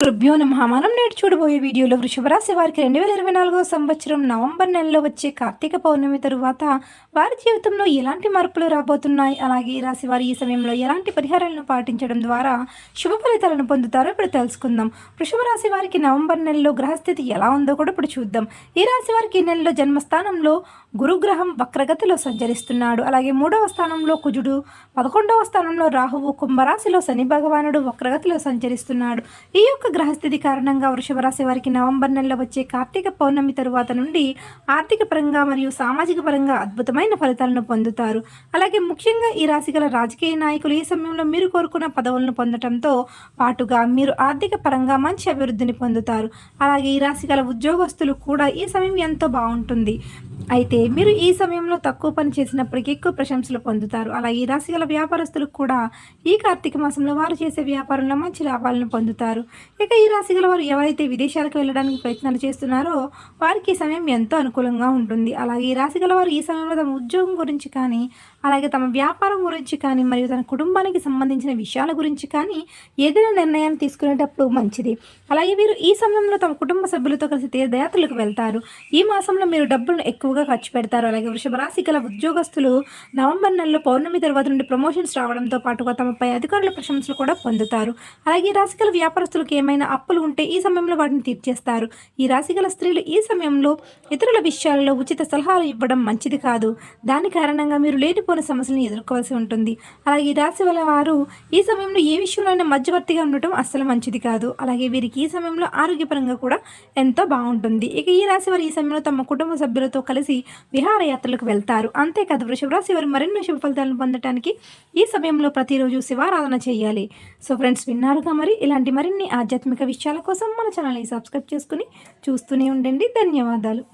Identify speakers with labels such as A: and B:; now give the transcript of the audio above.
A: రుభ్యో నమః. మనం నేడు చూడబోయే వీడియోలో వృషభరాశి వారికి రెండు వేల ఇరవై నాలుగో సంవత్సరం నవంబర్ నెలలో వచ్చే కార్తీక పౌర్ణమి తరువాత వారి జీవితంలో ఎలాంటి మార్పులు రాబోతున్నాయి? అలాగే ఈ రాశి వారు ఈ సమయంలో ఎలాంటి పరిహారాలను పాటించడం ద్వారా శుభ ఫలితాలను పొందుతారో ఇప్పుడు తెలుసుకుందాం. వృషభ రాశి వారికి నవంబర్ నెలలో గ్రహస్థితి ఎలా ఉందో కూడా ఇప్పుడు చూద్దాం. ఈ రాశి వారికి ఈ నెలలో జన్మస్థానంలో గురుగ్రహం వక్రగతిలో సంచరిస్తున్నాడు. అలాగే మూడవ స్థానంలో కుజుడు పదకొండవ స్థానంలో రాహువు కుంభరాశిలో శని భగవానుడు వక్రగతిలో సంచరిస్తున్నాడు. ఈ యొక్క గ్రహస్థితి కారణంగా వృషభ రాశి వారికి నవంబర్ నెలలో వచ్చే కార్తీక పౌర్ణమి తరువాత నుండి ఆర్థిక పరంగా మరియు సామాజిక పరంగా అద్భుతమైన ఫలితాలను పొందుతారు. అలాగే ముఖ్యంగా ఈ రాశి గల రాజకీయ నాయకులు ఈ సమయంలో మీరు కోరుకున్న పదవులను పొందడంతో పాటుగా మీరు ఆర్థిక పరంగా మంచి అభివృద్ధిని పొందుతారు. అలాగే ఈ రాశి గల ఉద్యోగస్తులు కూడా ఈ సమయం ఎంతో బాగుంటుంది. అయితే మీరు ఈ సమయంలో తక్కువ పని చేసినప్పటికీ ఎక్కువ ప్రశంసలు పొందుతారు. అలాగే ఈ రాశి గల వ్యాపారస్తులకు కూడా ఈ కార్తీక మాసంలో వారు చేసే వ్యాపారంలో మంచి లాభాలను పొందుతారు. ఇక ఈ రాశి గల వారు ఎవరైతే విదేశాలకు వెళ్ళడానికి ప్రయత్నాలు చేస్తున్నారో వారికి ఈ సమయం ఎంతో అనుకూలంగా ఉంటుంది. అలాగే ఈ రాశి గల వారు ఈ సమయంలో తమ ఉద్యోగం గురించి కానీ అలాగే తమ వ్యాపారం గురించి కానీ మరియు తన కుటుంబానికి సంబంధించిన విషయాల గురించి కానీ ఏదైనా నిర్ణయాన్ని తీసుకునేటప్పుడు మంచిది. అలాగే వీరు ఈ సమయంలో తమ కుటుంబ సభ్యులతో కలిసి తీర్థయాత్రలకు వెళ్తారు. ఈ మాసంలో మీరు డబ్బులను ఎక్కువగా ఖర్చు పెడతారు. అలాగే వృషభ రాశి గల ఉద్యోగస్తులు నవంబర్ నెలలో పౌర్ణమి తర్వాత నుండి ప్రమోషన్స్ రావడంతో పాటుగా తమపై అధికారుల ప్రశంసలు కూడా పొందుతారు. అలాగే ఈ రాశి గల వ్యాపారస్తులకు ఏమైనా అప్పులు ఉంటే ఈ సమయంలో వాటిని తీర్చేస్తారు. ఈ రాశి గల స్త్రీలు ఈ సమయంలో ఇతరుల విషయాలలో ఉచిత సలహాలు ఇవ్వడం మంచిది కాదు. దాని కారణంగా మీరు లేనిపోయిన సమస్యలను ఎదుర్కోవాల్సి ఉంటుంది. అలాగే ఈ రాశి వల్ల వారు ఈ సమయంలో ఏ విషయంలోనే మధ్యవర్తిగా ఉండటం అస్సలు మంచిది కాదు. అలాగే వీరికి ఈ సమయంలో ఆరోగ్యపరంగా కూడా ఎంతో బాగుంటుంది. ఇక ఈ రాశి వారు ఈ సమయంలో తమ కుటుంబ సభ్యులతో కలిసి విహారయాత్రలకు వెళ్తారు. అంతేకాదు వృషభ రాశి వారు మరిన్ని శుభ ఫలితాలను పొందడానికి ఈ సమయంలో ప్రతిరోజు శివారాధన చేయాలి. సో ఫ్రెండ్స్ విన్నారుగా మరి? ఇలాంటి మరిన్ని ఆధ్యాత్మిక విషయాల కోసం మన ఛానల్ని సబ్స్క్రైబ్ చేసుకుని చూస్తూనే ఉండండి. ధన్యవాదాలు.